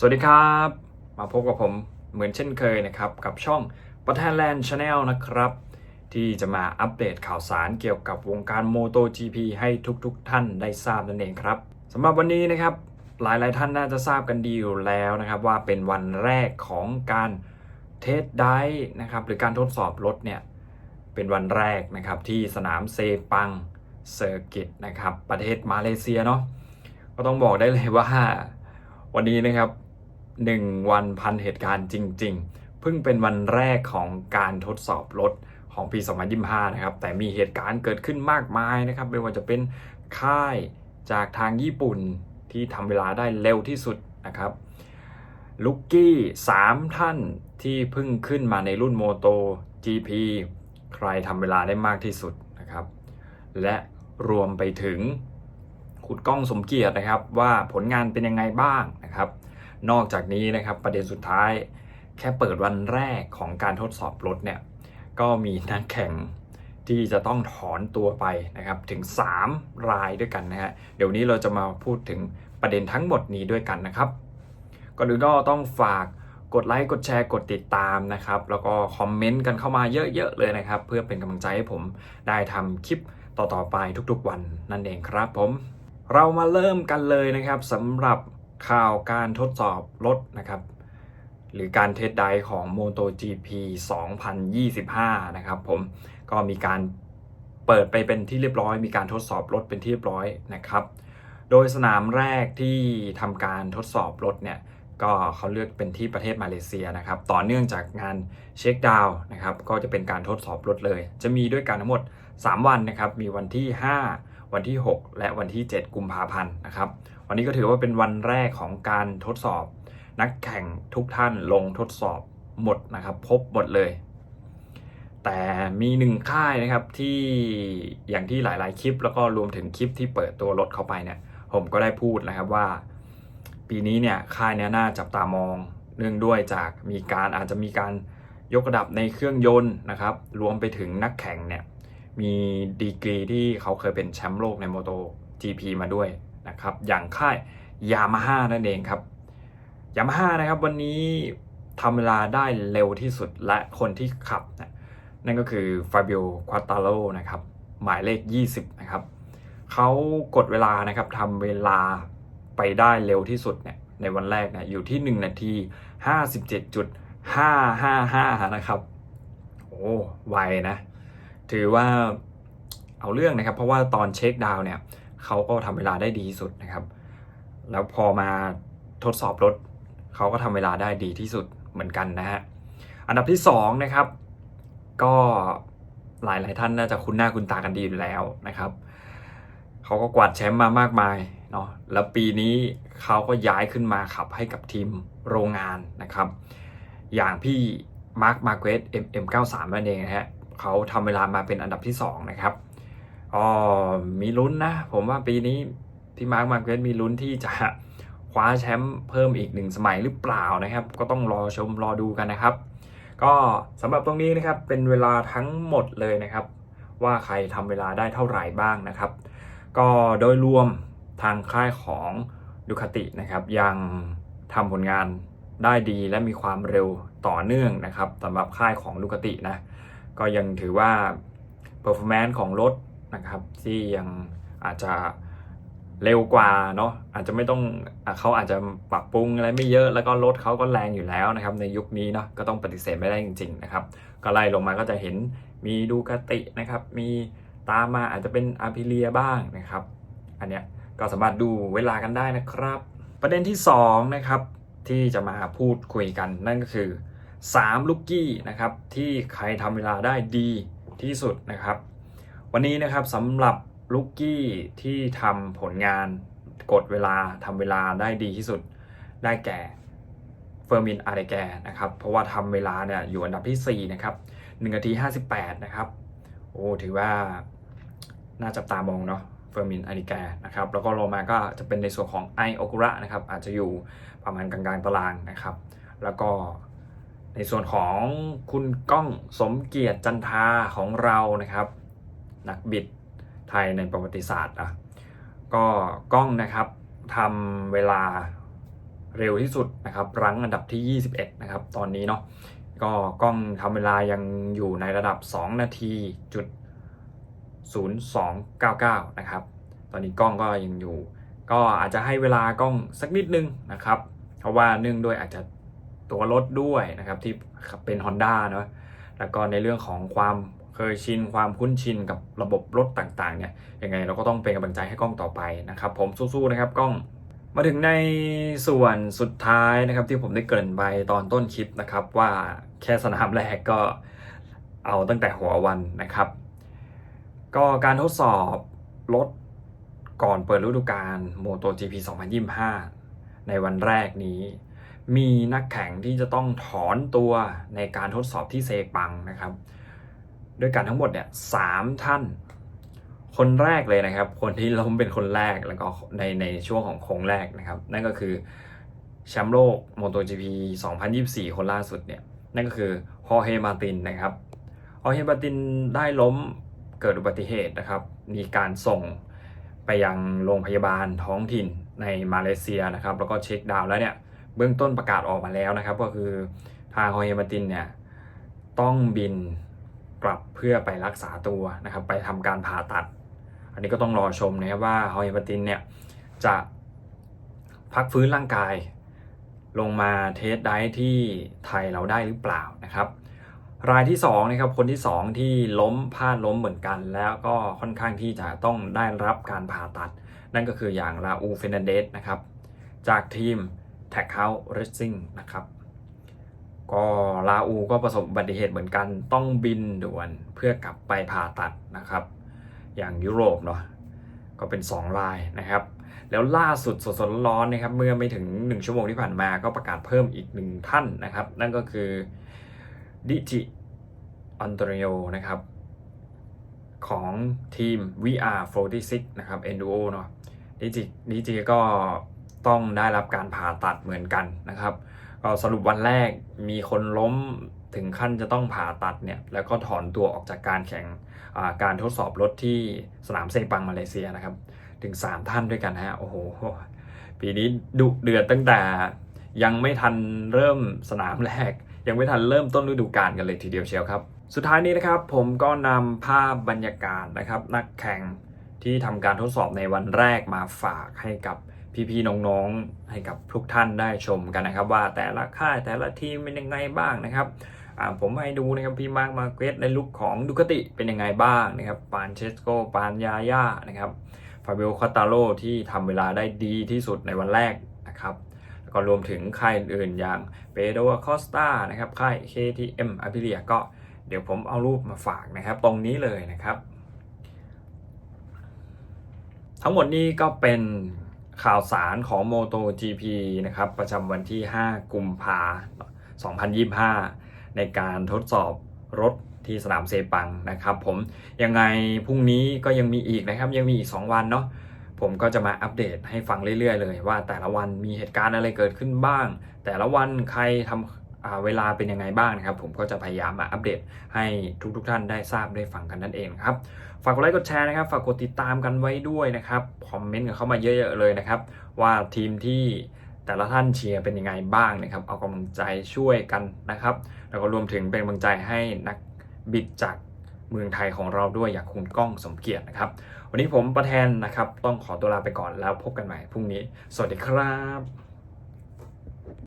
สวัสดีครับ มาพบกับผมเหมือนเช่นเคยนะครับ กับช่องประธานแลนด์ชาแนลนะครับ ที่จะมาอัปเดตข่าวสารเกี่ยวกับวงการ MotoGP ให้ทุกๆทท่านได้ทราบนั่นเองครับสำหรับวันนี้นะครับหลายๆท่านน่าจะทราบกันดีอยู่แล้วนะครับว่าเป็นวันแรกของการเทสไดฟ์นะครับหรือการทดสอบรถเนี่ยเป็นวันแรกนะครับที่สนามเซปังเซอร์กิตนะครับประเทศมาเลเซียเนาะก็ต้องบอกได้เลยว่าวันนี้นะครับ หนึ่งวันพันเหตุการณ์จริง ๆ เพิ่งเป็นวันแรกของการทดสอบรถของปี 2025 นะครับ แต่มีเหตุการณ์เกิดขึ้นมากมายนะครับ ไม่ว่าจะเป็นค่ายจากทางญี่ปุ่นที่ทำเวลาได้เร็วที่สุดนะครับลุกกี้ 3 ท่านที่เพิ่งขึ้นมาในรุ่นโมโต GP ใครทำเวลาได้มากที่สุดนะครับ และรวมไปถึงขุดกล้องสมเกียรตินะครับว่าผลงานเป็นยังไงบ้างนะครับ นอกจากนี้นะครับประเด็นสุดท้าย แค่เปิดวันแรกของการทดสอบรถเนี่ยก็มีนักแข่งที่จะต้องถอนตัวไปนะครับถึง 3 รายด้วยกันนะฮะเดี๋ยวนี้เราจะมาพูดถึงประเด็นทั้งหมดนี้ด้วยกันนะครับก่อนอื่นก็ต้องฝากกดไลค์กดแชร์กดติดตามนะครับ แล้วก็คอมเมนต์กันเข้ามาเยอะๆเลยนะครับ เพื่อเป็นกำลังใจให้ผมได้ทำคลิปต่อๆไปทุกๆวันนั่นเองครับผม เรามาเริ่มกันเลยนะครับสำหรับ ข่าวการทดสอบรถนะครับ หรือการเทสไดฟ์ของ MotoGP 2025 นะครับผมก็มีการเปิดไปเป็นที่เรียบร้อย มีการทดสอบรถเป็นที่เรียบร้อยนะครับ โดยสนามแรกที่ทำการทดสอบรถเนี่ยก็เขาเลือกเป็นที่ประเทศมาเลเซียนะครับ ต่อเนื่องจากงานเช็คดาวน์นะครับ ก็จะเป็นการทดสอบรถเลย จะมีด้วยกันทั้งหมด 3 วันนะครับ มีวันที่ 5 วันที่ 6 และวันที่ 7 กุมภาพันธ์นะครับ วันนี้ก็ถือว่าเป็นวันแรกของการทดสอบ นักแข่งทุกท่านลงทดสอบหมดนะครับ พบหมดเลย แต่มีหนึ่งค่ายนะครับที่อย่างที่หลาย ๆ คลิป แล้วก็รวมถึงคลิปที่เปิดตัวรถเข้าไปเนี่ย ผมก็ได้พูดนะครับว่า ปีนี้เนี่ยค่ายเนี้ยน่าจับตามองเนื่องด้วยจากมีการอาจจะมีการยกระดับในเครื่องยนต์นะครับ รวมไปถึงนักแข่งเนี่ยมีดีกรีที่เขาเคยเป็นแชมป์โลกใน Moto GP มาด้วย นะครับอย่างค่ายยามาฮ่านั่นเองครับยามาฮ่านะครับวันนี้ทำเวลาได้เร็วที่สุดและคนที่ขับนะนั่นก็คือฟาบิโอควาตาโลนะครับหมายเลข 20 นะครับเขากดเวลานะครับทำเวลาไปได้เร็วที่สุดเนี่ยในวันแรกเนี่ยอยู่ที่ 1 นาที 57.555 นะครับโอ้ไวนะ ถือว่าเอาเรื่องนะครับ เพราะว่าตอนเช็คดาวเนี่ย เขาก็ทำเวลาได้ดีที่สุดนะครับ แล้วพอมาทดสอบรถเขาก็ทำเวลาได้ดีที่สุดเหมือนกันนะฮะอันดับที่2นะครับ ก็หลายหลายๆท่านน่าจะคุ้นหน้าคุ้นตากันดีอยู่แล้วนะครับเขาก็กวาดแชมป์มามากมายเนาะแล้วปีนี้เขาก็ย้ายขึ้นมาขับให้กับทีมโรงงานนะครับ อย่างพี่มาร์คมาเกต MM93 นั่นเองนะฮะเขาทำเวลามาเป็นอันดับที่ 2 นะครับ อ๋อมีลุ้นนะ ผมว่าปีนี้พี่มาร์คมาร์เกตมีลุ้นที่จะคว้าแชมป์เพิ่มอีกหนึ่งสมัยหรือเปล่านะครับ ก็ต้องรอชมรอดูกันนะครับ ก็สำหรับตรงนี้นะครับเป็นเวลาทั้งหมดเลยนะครับ ว่าใครทำเวลาได้เท่าไหร่บ้างนะครับ ก็โดยรวมทางค่ายของดูคาตินะครับ ยังทำผลงานได้ดีและมีความเร็วต่อเนื่องนะครับสำหรับค่ายของดูคาตินะก็ยังถือว่า performance ของรถ นะครับที่ยังอาจจะเร็วกว่าเนาะอาจจะไม่ต้องอเขาอาจจะปรับปรุงอะไรไม่เยอะแล้วก็รถเขาก็แรงอยู่แล้วนะครับในยุคนี้เนาะก็ต้องปฏิเสธไม่ได้จริงๆนะครับก็ไล่ลงมาก็จะเห็นมีดูคาตินะครับ มีตามมาอาจจะเป็นอาพิเลียบ้างนะครับ อันเนี้ยก็สามารถดูเวลากันได้นะครับ ประเด็นที่2นะครับที่จะมาพูดคุยกันนั่นก็คือ 3 ลูกกี้นะครับที่ใครทำเวลาได้ดีที่สุดนะครับ วันนี้นะครับสำหรับลูกกี้ที่ทำผลงานกดเวลาทำเวลาได้ดีที่สุดได้แก่เฟอร์มินอาร์เดแกนะครับ เพราะว่าทำเวลาเนี่ยอยู่อันดับที่ 4 นะครับ1นาที 58 นะครับ โอ้ถือว่าน่าจับตามองเนาะเฟอร์มินอาริแกนะครับ แล้วก็โรมาก็จะเป็นในส่วนของไอโอกุระนะครับ อาจจะอยู่ประมาณกลางๆตารางนะครับ แล้วก็ในส่วนของคุณก้องสมเกียรติจันทาของเรานะครับ นักบิดไทยในประวัติศาสตร์อะก็กล้องนะครับทำเวลาเร็วที่สุดนะครับรั้งอันดับที่ 21 นะครับ ตอนนี้เนาะก็กล้องทำเวลายังอยู่ในระดับ 2 นาทีจุด0299 นะครับ ตอนนี้กล้องก็ยังอยู่ ก็อาจจะให้เวลากล้องสักนิดนึงนะครับ เพราะว่าเนื่องด้วยอาจจะตัวรถด้วยนะครับที่เป็น Honda เนาะแล้วก็ในเรื่องของความ เคยชินความคุ้นชินกับระบบรถต่างๆเนี่ยยังไงเราก็ต้องเป็นกำลังใจให้กล้องต่อไปนะครับ ผมสู้ๆนะครับกล้องมาถึงในส่วนสุดท้ายนะครับที่ผมได้เกริ่นไปตอนต้นคลิปนะครับ ว่าแค่สนามแรกก็เอาตั้งแต่หัววันนะครับ ก็การทดสอบรถก่อนเปิดฤดูกาล MotoGP 2025 ในวันแรกนี้ มีนักแข่งที่จะต้องถอนตัวในการทดสอบที่เซปังนะครับ ด้วยกันทั้งหมดเนี่ยสามท่าน คนแรกเลยนะครับ คนที่ล้มเป็นคนแรกแล้วก็ในในช่วงของโค้งแรกนะครับ นั่นก็คือแชมป์โลก MotoGP 2024 คนล่าสุดเนี่ยนั่นก็คือฮอเฮมาตินนะครับฮอเฮมาตินได้ล้มเกิดอุบัติเหตุนะครับ มีการส่งไปยังโรงพยาบาลท้องถิ่นในมาเลเซียนะครับ แล้วก็เช็คดาวน์แล้วเนี่ยเบื้องต้นประกาศออกมาแล้วนะครับ ก็คือทางฮอเฮมาตินเนี่ยต้องบิน กลับเพื่อไปรักษาตัวนะครับ ไปทำการผ่าตัด อันนี้ก็ต้องรอชมนะครับว่าฮอร์เฮมาตินเนี่ยจะพักฟื้นร่างกาย ลงมาเทสได้ที่ไทยเราได้หรือเปล่านะครับ รายที่2นะครับคนที่ 2 ที่ล้มพลาดล้มเหมือนกัน แล้วก็ค่อนข้างที่จะต้องได้รับการผ่าตัด นั่นก็คืออย่างราอูเฟนเดสนะครับ จากทีม t a g h o u s e Racing นะครับ ก็ลาอูก็ประสบอุบัติเหตุเหมือนกันต้องบินด่วนเพื่อกลับไปผ่าตัดนะครับ อย่างยุโรปเนาะก็เป็น 2 รายนะครับ แล้วล่าสุดสดๆร้อนๆนะครับ เมื่อไม่ถึง 1 ชั่วโมงที่ผ่านมาก็ประกาศเพิ่มอีกหนึ่งท่านนะครับ นั่นก็คือดิจิอันโตนิโอนะครับของทีม VR46 นะครับ Enduo เนาะดิจิดิจิก็ต้องได้รับการผ่าตัดเหมือนกันนะครับ ก็สรุปวันแรกมีคนล้มถึงขั้นจะต้องผ่าตัดเนี่ยแล้วก็ถอนตัวออกจากการแข่งการทดสอบรถที่สนามเซปังมาเลเซียนะครับ ถึง 3 ท่านด้วยกันฮะโอ้โหปีนี้ดุเดือดตั้งแต่ยังไม่ทันเริ่มสนามแรก ยังไม่ทันเริ่มต้นฤดูกาลกันเลยทีเดียวเชียวครับ สุดท้ายนี้นะครับผมก็นำภาพบรรยากาศนะครับ นักแข่งที่ทำการทดสอบในวันแรกมาฝากให้กับ พี่ๆน้องๆให้กับทุกท่านได้ชมกันนะครับ ว่าแต่ละค่ายแต่ละทีมเป็นยังไงบ้างนะครับผมให้ดูนะครับพี่มาร์กมาเกสในลุคของดูคติเป็นยังไงบ้างนะครับปานเชสโกปานยาย่านะครับฟาเบลคาตาโลที่ทำเวลาได้ดีที่สุดในวันแรกนะครับแล้วก็รวมถึงค่ายอื่นๆอย่างเปโดคอสตานะครับค่าย KTM a p i l i a ก็เดี๋ยวผมเอารูปมาฝากนะครับ ตรงนี้เลยนะครับ ทั้งหมดนี้ก็เป็น ข่าวสารของ MotoGP นะครับประจำวันที่ 5 กุมภา2025 ในการทดสอบรถที่สนามเซปังนะครับ ผมยังไงพรุ่งนี้ก็ยังมีอีกนะครับ ยังมีอีก 2 วันเนาะผมก็จะมาอัปเดตให้ฟังเรื่อยๆเลย ว่าแต่ละวันมีเหตุการณ์อะไรเกิดขึ้นบ้าง แต่ละวันใครทำ เวลาเป็นยังไงบ้างนะครับ ผมก็จะพยายามมาอัปเดตให้ทุกๆทท่านได้ทราบได้ฟังกันนั่นเองครับ ฝากกดไลค์กดแชร์นะครับ ฝากกดติดตามกันไว้ด้วยนะครับ คอมเมนต์กันเข้ามาเยอะๆเลยนะครับ ว่าทีมที่แต่ละท่านเชียร์เป็นยังไงบ้างนะครับ เอากำลังใจช่วยกันนะครับ แล้วก็รวมถึงเป็นกำลังใจให้นักบิดจากเมืองไทยของเราด้วยอย่างคุณก้องสมเกียรตินะครับ วันนี้ผมประแทนนะครับ ต้องขอตัวลาไปก่อนแล้วพบกันใหม่พรุ่งนี้ สวัสดีครับ